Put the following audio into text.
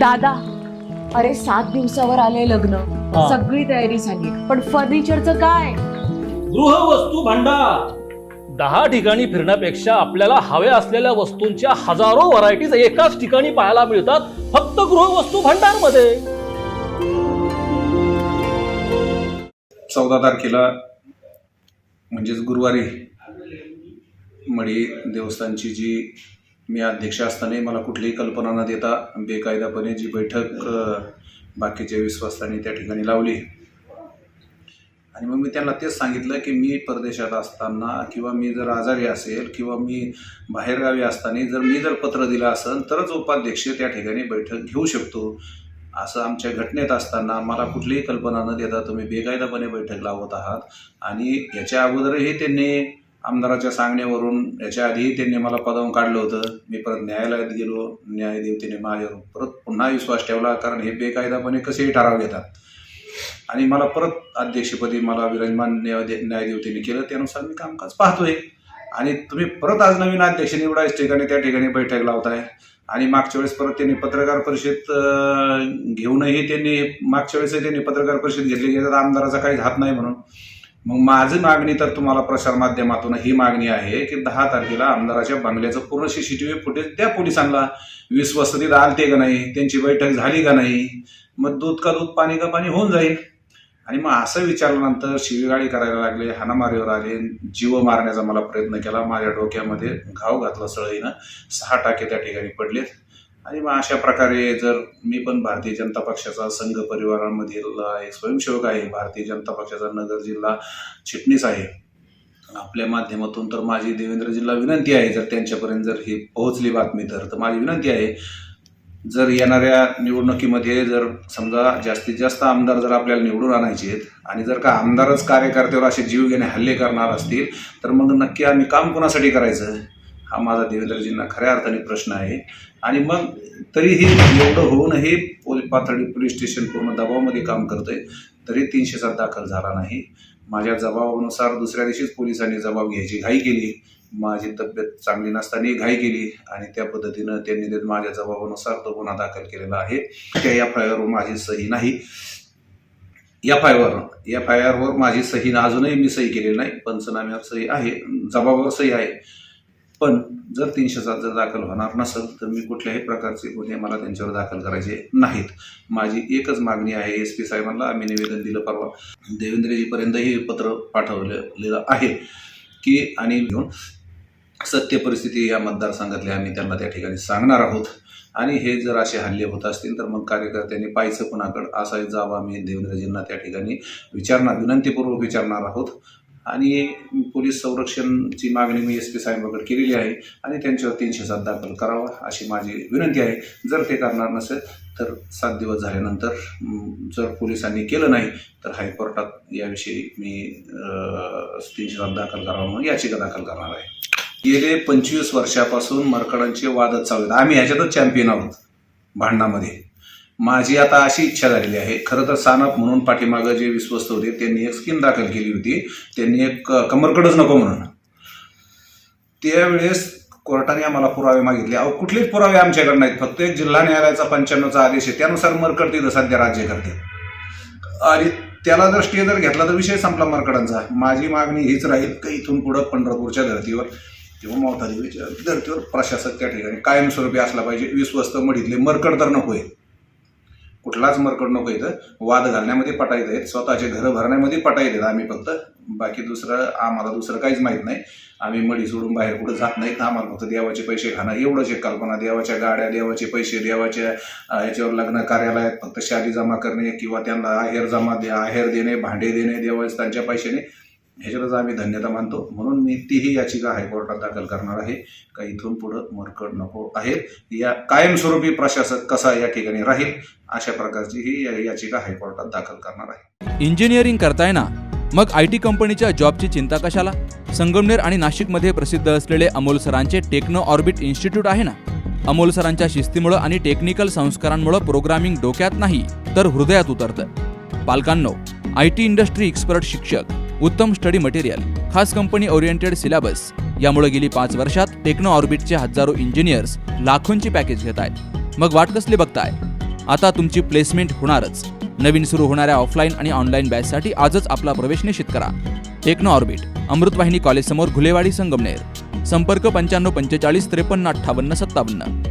दादा अरे सात दिवसावर आले लग्न. हा. सगळी तयारी झाली. पण फर्निचरचं काय? गृहवस्तू भांडार. दहा ठिकाणी फिरण्यापेक्षा आपल्याला हव्या असलेल्या वस्तूंच्या हजारो व्हरायटीज एकाच ठिकाणी पाहायला मिळतात फक्त गृहवस्तू भांडारमध्ये चौदा तारखेला म्हणजेच गुरुवारी मडी देवस्थानची जी मी अध्यक्ष असताना मला कुठलीही कल्पना न देता बेकायदापणे जी बैठक बाकीच्या विश्वासांनी त्या ठिकाणी लावली. आणि मग मी त्यांना तेच सांगितलं की मी परदेशात असताना किंवा मी जर आजारी असेल किंवा मी बाहेरगावी असताना जर मी जर पत्र दिलं असेल तरच उपाध्यक्ष त्या ठिकाणी बैठक घेऊ शकतो. असं आमच्या घटनेत असताना मला कुठलीही कल्पना न देता तुम्ही बेकायदापणे बैठक लावत आहात. आणि याच्या अगोदरही त्यांनी आमदाराच्या सांगण्यावरून याच्या आधीही त्यांनी मला पदावून काढलं होतं. मी परत न्यायालयात गेलो. न्यायदेवतेने माझ्यावर परत पुन्हा विश्वास ठेवला कारण हे बेकायदापणे कसेही ठराव घेतात. आणि मला परत अध्यक्षपदी मला विराजमान न्यायदे न्यायदेवतेने केलं. त्यानुसार मी कामकाज पाहतोय. आणि तुम्ही परत आज नवीन अध्यक्ष निवडायच्या ठिकाणी त्या ठिकाणी बैठक लावताय. आणि मागच्या वेळेस परत त्यांनी पत्रकार परिषद घेऊनही त्यांनी मागच्या वेळेस त्यांनी पत्रकार परिषद घेतली. याच्यात आमदाराचा काहीच हात नाही म्हणून. मग माझी मागणी तर तुम्हाला प्रसार माध्यमातून ही मागणी आहे की दहा तारखेला आमदाराच्या बंगल्याचं पूर्ण सीसीटीव्ही फुटेज त्या पोलिसांना. वसतीत आलते का नाही? त्यांची बैठक झाली का नाही? मग दूध का दूध पाणी का पाणी होऊन जाईल. आणि मग असं विचारल्यानंतर शिवीगाळी करायला लागले हाणामारीवर आले जीव मारण्याचा मला प्रयत्न केला. माझ्या डोक्यामध्ये घाव घातला सळईनं. सहा टाके त्या ठिकाणी पडलेत. आणि मग अशा प्रकारे जर मी पण भारतीय जनता पक्षाचा संघ परिवारामधील एक स्वयंसेवक आहे भारतीय जनता पक्षाचा नगर जिल्हा चिटणीस आहे. आपल्या माध्यमातून तर माझी देवेंद्रजींना विनंती आहे जर त्यांच्यापर्यंत जर ही पोहोचली बातमी तर. तर माझी विनंती आहे जर येणाऱ्या निवडणुकीमध्ये जर समजा जास्तीत जास्त आमदार जर आपल्याला निवडून आणायचे आहेत आणि जर का आमदारच कार्यकर्त्यावर असे जीवघेणे हल्ले करणार असतील तर मग नक्की आम्ही काम कोणासाठी करायचं? हा माझा देवेंद्रजींना खऱ्या अर्थाने प्रश्न आहे. आणि मग तरीही एवढं होऊनही पोलीस पाथर्डी पोलीस स्टेशन पूर्ण दबावामध्ये काम करतंय तरी तीनशे सात दाखल झाला नाही. माझ्या जबाबानुसार दुसऱ्या दिवशीच पोलिसांनी जबाब घ्यायची घाई केली. माझी तब्येत चांगली नसतानाही घाई केली आणि त्या पद्धतीनं त्यांनी ते माझ्या जबाबानुसार तो गुन्हा दाखल केलेला आहे. त्या एफ आय आरवर माझी सही नाही. F I R F I आरवर माझी सही अजूनही मी सही केलेली नाही. पंचनाम्यावर सही आहे. जबाबावर सही आहे. पण जर तीनशे सात जर दाखल होणार नसेल तर मी कुठल्याही प्रकारचे गुन्हे मला त्यांच्यावर दाखल करायचे नाहीत. माझी एकच मागणी आहे एस पी साहेबांना आम्ही निवेदन दिलं परवा देवेंद्रजीपर्यंतही पत्र पाठवलेलं आहे की आणि घेऊन सत्य परिस्थिती या मतदारसंघातली आम्ही त्यांना त्या ठिकाणी सांगणार आहोत. आणि हे जर असे हल्ले होत असतील तर मग कार्यकर्त्यांनी पाहायचं कुणाकडं? असा जावा जाब आम्ही देवेंद्रजींना त्या ठिकाणी विचारणार विनंतीपूर्वक विचारणार आहोत. आणि पोलीस संरक्षणची मागणी मी एस पी साहेबांकडे केलेली आहे आणि त्यांच्यावर तीनशे सात दाखल करावा अशी माझी विनंती आहे. जर ते करणार नसेल तर सात दिवस झाल्यानंतर जर पोलिसांनी केलं नाही तर हायकोर्टात याविषयी मी तीनशे सात दाखल करावा म्हणून याचिका दाखल करणार आहे. गेले पंचवीस वर्षापासून मरकडांचे वादच चालू आहेत. आम्ही ह्याच्यातच चॅम्पियन आहोत. भांडणामध्ये. माझी आता अशी इच्छा झालेली आहे. खरं तर सानप म्हणून पाठीमागं जे विश्वस्त होते त्यांनी एक स्कीम दाखल केली होती. त्यांनी एक क- कमरकडच नको म्हणून. त्यावेळेस कोर्टाने आम्हाला पुरावे मागितले. अहो कुठलेच पुरावे आमच्याकडे नाहीत. फक्त एक जिल्हा न्यायालयाचा पंच्याण्णवचा आदेश आहे. त्यानुसार मरकड तिथं सध्या राज्य करते. आणि त्याला जर स्टे जर घेतला तर विषय संपला मरकडांचा. माझी मागणी हीच राहील की इथून पुढं पंढरपूरच्या धर्तीवर किंवा मावता देवीच्या धर्तीवर प्रशासक त्या ठिकाणी कायमस्वरूपी असला पाहिजे. विश्वस्त मढीतले मरकड तर नको आहे कुठलाच मरकड नको इथं. वाद घालण्यामध्ये पटायचं आहेत. स्वतःचे घरं भरण्यामध्ये पटायत आहेत. आम्ही फक्त बाकी दुसरं आम्हाला दुसरं काहीच माहीत नाही. आम्ही मडी सोडून बाहेर कुठं जात नाहीत. आम्हाला फक्त देवाचे पैसे खाणं एवढंच एक कल्पना. देवाच्या गाड्या देवाचे पैसे देवाच्या याच्यावर लग्न कार्यालयात फक्त शादी जमा करणे किंवा त्यांना आहेर जमा द्या आहेर देणे भांडे देणे देवस्थानच्या पैशाने ह्याच्यातच आम्ही धन्यता मानतो. म्हणून मी तीही याचिका हायकोर्टात दाखल करणार आहे. का इथून पुढं मरकड नको आहे या कायमस्वरूपी प्रशासक कसा या ठिकाणी राहील अशा प्रकारची ही याचिका हायकोर्टात दाखल करणार आहे. इंजिनिअरिंग करताय ना? मग आय टी कंपनीच्या जॉबची चिंता कशाला? संगमनेर आणि नाशिकमध्ये प्रसिद्ध असलेले अमोल सरांचे टेक्नो ऑर्बिट इन्स्टिट्यूट आहे ना? अमोल सरांच्या शिस्तीमुळं आणि टेक्निकल संस्कारांमुळं प्रोग्रामिंग डोक्यात नाही तर हृदयात उतरतं पालकांनो आय टी इंडस्ट्री एक्सपर्ट शिक्षक उत्तम स्टडी मटेरियल खास कंपनी ओरिएंटेड सिलेबस. यामुळे गेली पाच वर्षात टेक्नो ऑर्बिटचे हजारो इंजिनियर्स लाखोंची पॅकेज घेत आहेत. मग वाट कसली बघताय? आता तुमची प्लेसमेंट होणारच. नवीन सुरू होणाऱ्या ऑफलाईन आणि ऑनलाईन बॅचसाठी आजच आपला प्रवेश निश्चित करा. टेक्नो ऑर्बिट अमृतवाहिनी कॉलेजसमोर घुलेवाडी संगमनेर. संपर्क पंच्याण्णव पंचेचाळीस त्रेपन्न अठ्ठावन्न सत्तावन्न.